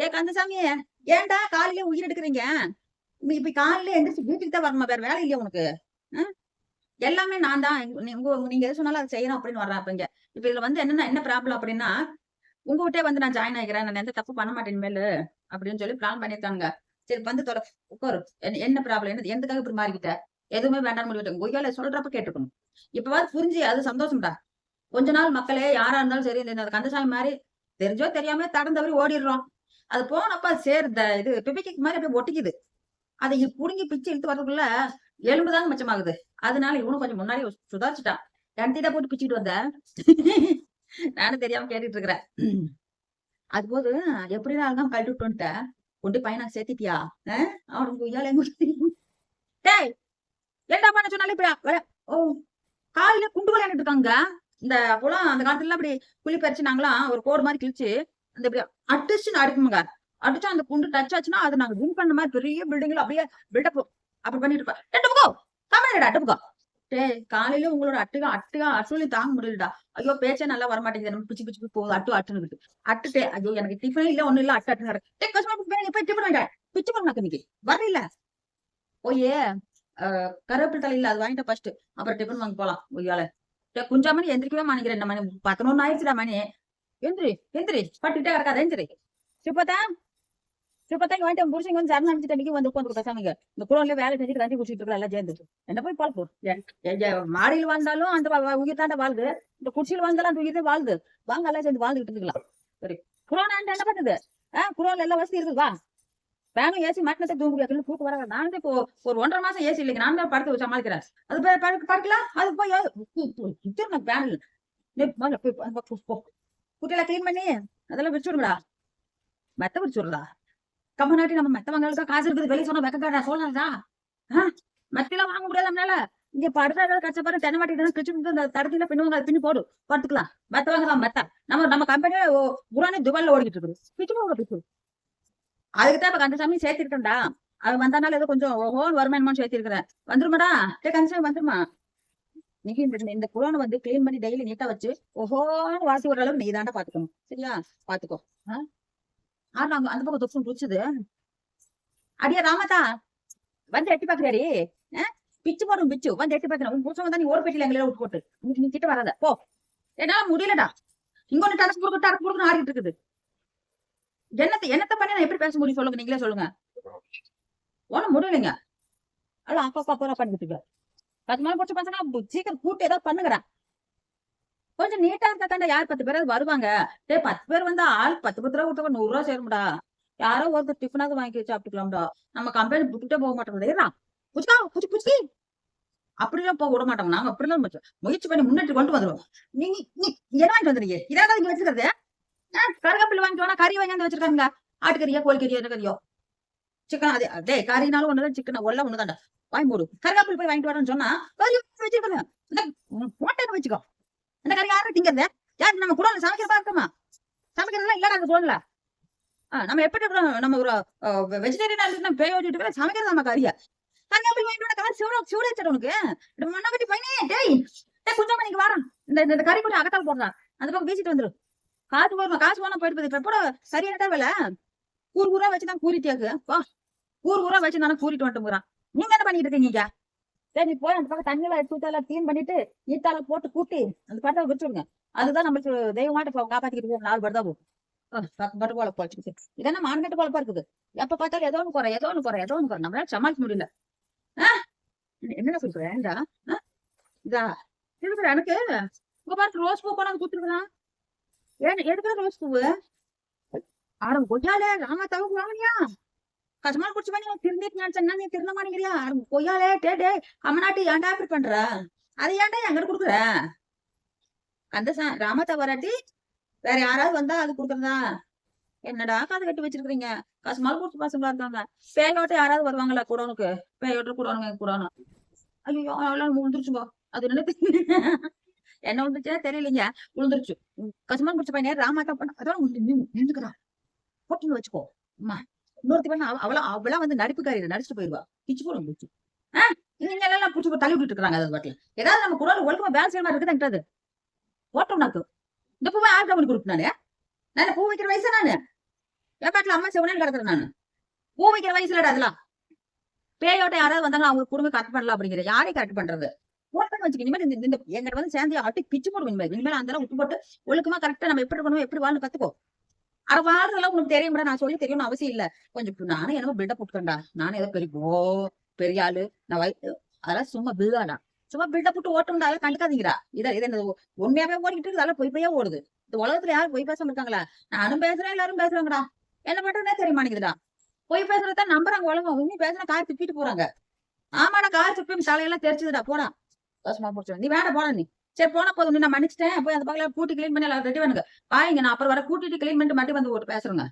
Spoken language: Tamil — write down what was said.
ஏ கந்தசாமி ஏன்டா காலையில உயிர் எடுக்கிறீங்க? நீ இப்ப காலையில எந்திரிச்சு வீட்டுக்கு தான் வரணுமா? வேற வேலை இல்லையா உனக்கு? எல்லாமே நான் தான். உங்க நீங்க எது சொன்னாலும் அதை செய்யணும் அப்படின்னு வர்றேன் அப்ப இங்க. இப்ப இதுல வந்து என்னன்னா என்ன ப்ராப்ளம் அப்படின்னா உங்ககிட்டே வந்து நான் ஜாயின் ஆகிறேன் நான் எந்த தப்பு பண்ண மாட்டேன் மேலு அப்படின்னு சொல்லி பிளான் பண்ணிருக்காங்க சரி வந்து தொட உட்காரு. என்ன- என்ன ப்ராப்ளம் என்ன எந்தக்காக இப்படி மாறிக்கிட்ட? எதுவுமே வேண்டாம் முடிவிட்டேன் கொய்யால சொல்றப்ப கேட்டுக்கணும். இப்பவாது புரிஞ்சு அது சந்தோஷம்டா. கொஞ்ச நாள் மக்களே யாரா இருந்தாலும் சரி இந்த கந்தசாமி மாதிரி தெரிஞ்சோ தெரியாம தடம் ஓடிடுறோம். அது போனப்ப அது சேர் இந்த இது பிபிக்கு மாதிரி அப்படியே ஒட்டிக்குது. அதை புடுங்கி பிச்சு இழுத்து வரதுக்குள்ள எலும்பு தாங்க மிச்சமாகுது. அதனால இவனும் கொஞ்சம் முன்னாடி சுதாரிச்சுட்டான். கண்டி போட்டு பிச்சுட்டு வந்தேன் நானும் தெரியாம கேட்டுட்டு இருக்கிறேன். அது போது எப்படி நான் கழட்டி விட்டு வந்துட்டேன் கொண்டு பையனா சேர்த்திட்டியா? ஆஹ்? அவனுக்கு உயால எங்க டேய் ஏண்டா பண்ண சொன்னாலே இப்படி ஓ காலையில குண்டு விளையாண்டுட்டு இருக்காங்க. இந்த குளம் அந்த காலத்துல அப்படி குழி பறிச்சு நாங்களாம் ஒரு கோடு மாதிரி கிழிச்சு அந்த இப்படி அடிச்சு அடிக்குமுங்க அடிச்சா அந்த குண்டு டச் ஆச்சுன்னா அது நாங்க வின் பண்ண மாதிரி பெரிய பில்டிங்ல அப்படியே பில்டப் அப்படி பண்ணிட்டு இருப்போம். டெட்டுக்கோ தமிழடா அட்டுக்கோ டே காலையில உங்களோட அட்டுகா அட்டுகா அட்டுலி தாங்க முடியலடா. ஐயோ பேச்சே நல்லா வர மாட்டேங்குது பிச்சு பிச்சு போகுது. அட்டு அட்டுன்னு அட்டுட்டே ஐயோ எனக்கு டிஃபன் இல்ல ஒண்ணு இல்ல. அட்டு அட்டு டே போய் டிஃபன் வேண்டாம் பிச்சு பண்ண இன்னைக்கு. வரல ஓயே கருவேப்பிலை தலையில அது வாங்கிட்ட ஃபர்ஸ்ட் அப்புறம் டிஃபன் வாங்க போலாம். ஒய்யால டே குஞ்சா மணி எந்திரிக்கவே மாட்டேங்கிறேன். என்ன மணி பதினொன்னு ஆயிடுச்சுடா மணி. எந்திரி எந்திரி பட்டுக்கிட்டே கிடக்காத எந்திரி சுப்பத்தா சிப்பத்தா வாங்கிட்டு உன் புருஷங்க வந்து சரணம் அடிச்சுட்டு வந்து உட்காந்து பேசாமங்க இந்த குளம்ல வேலை செஞ்சுட்டு தண்ணி குடிச்சிட்டு இருக்கலாம் எல்லாம் சேர்ந்து என்ன போய் பழப்போம் மாடியில் வந்தாலும் அந்த உயிர் தாண்ட வாழ்து இந்த குடிச்சியில் வந்தாலும் அந்த உயிர் தான் வாழ்து வாங்க எல்லாம் சேர்ந்து வாழ்ந்துகிட்டு இருக்கலாம் சரி குரோனா என்ன பண்ணுது ஆஹ் குரோன்ல எல்லாம் வசதி இருக்குது வா பேனும் ஏசி மாட்டினத்தை தூங்க முடியாது தூக்கு வர நான் இப்போ ஒரு ஒன்றரை மாசம் ஏசி இல்லைங்க நான் தான் படுத்து சமாளிக்கிறேன் அது போய் படுக்க படுக்கலாம் அது போய் பேனல் குட்டியெல்லாம் க்ளீன் பண்ணி அதெல்லாம் வச்சு விடுங்கடா மெத்த வச்சு விடுறா கம்மநாட்டி நம்ம மெத்த காசு இருக்குது வெளியே சொன்னா வெக்கக்காடா சொல்லலாம்டா மெத்தெல்லாம் வாங்க முடியாது நம்மளால இங்க படுத்தா பாரு தென்னை மாட்டி கிச்சு இந்த தடத்துல பின்னுவாங்க அது பின்னி போடு படுத்துக்கலாம் மெத்த வாங்கலாம் மெத்த நம்ம நம்ம கம்பெனியே புரானே துபாயில ஓடிக்கிட்டு இருக்குது பிச்சு போக பிச்சு அதுக்கு தான் இப்ப கந்தசாமி சேர்த்திருக்கேன்டா அவன் வந்தனால ஏதோ கொஞ்சம் ஓஹோன்னு வருமானமான்னு சேர்த்திருக்கிறேன் வந்துருமாடா டே கந்தசாமி வந்துருமா நீங்க இந்த குரானை வந்து கிளீன் பண்ணி டெய்லி நீட்டா வச்சு ஓஹோன்னு வாசி விடுற அளவுக்கு நீ தாண்டா பாத்துக்கணும். சரியா? பாத்துக்கோ. ஆ? ஆனா அங்க அந்த பக்கம் தொப்பும் புடிச்சது. அடியா ராமதா. வந்து எட்டி பாக்குறாடி பிச்சு போடும் பிச்சு. வந்து எட்டி பாக்குறேன். உன் புருஷன் வந்தா நீ ஓர பெட்டியில எங்களை விட்டு போட்டு. நீ கிட்ட வராத. போ. என்னால முடியலடா. இங்க ஒண்ணு டரக்கு கொடுக்க டரக்கு கொடுக்க ஆடிட்டு இருக்குது. என்னத்தை என்னத்த பண்ணி நான் எப்படி பேச முடியும்? சொல்லுங்க. நீங்களே சொல்லுங்க. ஒண்ணும் முடியலைங்க. அவ்வளவு அப்பா அப்பா போறா பண்ணிட்டு பத்து நாள் போச்சு பசங்க சீக்கிரம் கூட்டு ஏதாவது பண்ணுங்கடா. கொஞ்சம் நீட்டா இருந்தா தாண்டா யார் பத்து பேர் வருவாங்க. டேய் பத்து பேர் வந்தா ஆள் பத்து பத்து ரூபா கொடுத்தா நூறு ரூபா சேரும்டா. யாரோ ஒருத்தர் டிஃபனாவது வாங்கி சாப்பிட்டுக்கலாம்டா. நம்ம கம்பெனி விட்டுட்டே போக மாட்டோம் ஏறா. புச்சுக்கா புச்சு புச்சு அப்படிலாம் போக விட மாட்டோம். நாங்க அப்படிலாம் முயற்சி- முயற்சி பண்ணி முன்னேற்றி கொண்டு வந்துருவோம். நீங்க நீ என்ன வாங்கிட்டு வந்துருங்க இதான் இங்க வச்சிருக்கிறது? கருகப்பில் வாங்கிட்டு கறி வாங்கி வந்து வச்சிருக்காங்க ஆட்டுக்கறியா கோழிக்கறியா என்ன கறியோ சிக்கன் அதே அதே கறினாலும் ஒண்ணுதான் சிக்கன் ஒல்லாம் ஒண்ணுதான்டா. வாங்கி போடு கருவேப்பிலை போய் வாங்கிட்டு வரேன்னு சொன்னா கறி இந்த போட்டேன்னு வச்சுக்கோ? அந்த கறி யாரும் திங்கிறது. யார் நம்ம குடல சமைக்கிறதா இருக்கமா சமைக்கிறதுலாம் இல்லடா அந்த குடோன்ல நம்ம எப்படி நம்ம ஒரு வெஜிடேரியனா இருந்து பேய் ஓட்டிட்டு சமைக்கிறது நம்ம கறியா. கருகாப்பில் வாங்கிட்டு வர காசு சிவட சிவட உனக்கு. மண்ணை கட்டி பையனே டேய். டேய் கொஞ்சம் நீங்க வாரம் இந்த இந்த- கறி கொஞ்சம் அகத்தால் போடுறான் அந்த பக்கம் வீசிட்டு வந்துடும் காசு போடுமா காசு போனா போயிட்டு போட இப்ப கூட சரியான வேலை கூறு கூறா வச்சுதான் கூறிட்டியாக்கு வா. கூறு கூறா வச்சு நானும் கூறிட்டு வந்துட்டுங்கிறான் நீங்க என்ன பண்ணிட்டு இருக்கீங்க சரி போய் அந்த பக்கம் தண்ணியில எடுத்து ஊத்தால க்ளீன் பண்ணிட்டு ஈத்தால போட்டு கூட்டி அந்த பட்டை விட்டுருங்க. அதுதான் நம்மளுக்கு தெய்வமாட்ட காப்பாத்திக்கிட்டு நாலு பட்டு தான் போகும் அஹ் பட்டு போல போச்சு இதெல்லாம் மான்கட்டு குழப்பா இருக்குது? எப்ப பார்த்தாலும் ஏதோ ஒன்று குறை ஏதோ ஒன்று குறை ஏதோ ஒன்று குறை. நம்மளால சமாளிக்க முடியல. ஆஹ் என்ன சொல்றேன் ஏன்டா ஆஹ் இதா. இருக்கிற எனக்கு உங்க பாரு ரோஸ் பூ கொண்டாந்து கொடுத்துருக்கலாம். ஏன் எதுக்கு ரோஸ் பூவு ஆரம் கொய்யாலே ராமா தவுக்கு வாங்கினியா? கஷ்டமான குடிச்சு பண்ணி திருந்திட்டு நினைச்சா நீ திருந்த மாட்டேங்கிறியா? ஆரம் கொய்யாலே டே டே ஏன்டா இப்படி பண்ற? அதை ஏன்டா எங்கிட்ட கொடுக்குற? அந்த ச- வராட்டி வேற யாராவது வந்தா அது கொடுக்குறதா? என்னடா காது கட்டி வச்சிருக்கீங்க கஷ்டமான குடிச்சு பசங்களா இருக்காங்க. பேயோட்ட யாராவது வருவாங்களா கூடனுக்கு பேயோட்ட கூடனுங்க கூடணும் ஐயோ அவ்வளவு முழுந்துருச்சுப்போ அது என்ன என்ன விழுந்துச்சா தெரியலீங்க. விழுந்துருச்சு. கஷ்டமான குடிச்ச பையன் ராமாட்டா பண்ண அதோட நின்றுக்கிறான் போட்டுன்னு வச்சுக்கோ. அம்மா. இன்னொருத்தி பண்ண அவளா அவளா வந்து நடிப்புக்காரி நடிச்சுட்டு போயிருவா. பிச்சு போடும் பிடிச்சி ஆஹ் நீங்க எல்லாம் பிடிச்சி தள்ளி விட்டுட்டு இருக்காங்க அது பாட்டில் ஏதாவது நம்ம குரல் ஒழுக்கமா வேலை செய்யமா இருக்குதுன்றது ஓட்டம் நாக்கு இந்த பூவை யாருக்கா பண்ணி கொடுப்பேன் நானு நான் பூ வைக்கிற வயசு நானு. என் பாட்டுல அம்மா செவனேன்னு கிடக்குறேன் நானு. பூ வைக்கிற வயசுலடா அதெல்லாம். பேயோட்ட யாராவது வந்தாங்களா அவங்க குடும்ப கரெக்ட் பண்ணலாம் அப்படிங்கிற யாரையும் கரெக்ட் பண்றது? ஓட்டம் வச்சுக்க. இனிமேல் இந்த இந்த எங்கிட்ட வந்து சேர்ந்து அட்டி பிச்சு போடுவோம் இனிமேல். இனிமேல் அந்த விட்டு போட்டு ஒழுக்கமா கரெக்டா நம்ம எப்படி இருக்கணும் எப்படி வாழணும் கத்துக்கோ. அரை வாழ்றதெல்லாம் உனக்கு தெரியும் நான் சொல்லி தெரியணும்னு அவசியம் இல்ல. கொஞ்சம் நானும் என்னமோ பில்டப் போட்டுக்கண்டா நானும் ஏதோ பெரிய ஓ பெரிய ஆளு நான் வய அதெல்லாம் சும்மா பில்டாடா சும்மா பில்டப் போட்டு ஓட்டம்டா அதெல்லாம் கண்டுக்காதீங்கடா. இதை இதை உண்மையாவே ஓடிக்கிட்டு இருக்கு, அதெல்லாம் பொய் பொய்யா ஓடுது. இந்த உலகத்துல யாரும் பொய் பேசாம இருக்காங்களா? நானும் பேசுறேன் எல்லாரும் பேசுறாங்கடா. என்ன பண்றதுனே தெரிய மாட்டேங்குதுடா. பொய் பேசுறதான் நம்புறாங்க உலகம். உண்மை பேசுனா கார் துப்பிட்டு போறாங்க. ஆமாடா கார் துப்பி தலையெல்லாம் தெரிச்சதுடா. போடா. தோசமா போச்சு நீ வேண்டாம் போடா நீ. சரி போன போதும். நான் மன்னிச்சிட்டேன். போய் அந்த பக்கம் கூட்டி கிளீன் பண்ணி எல்லாம் ரெடி பண்ணுங்க. பாருங்க நான் அப்புறம் வர கூட்டிட்டு கிளீன் பண்ணிட்டு மட்டும் வந்து ஒரு பேசுறேங்க.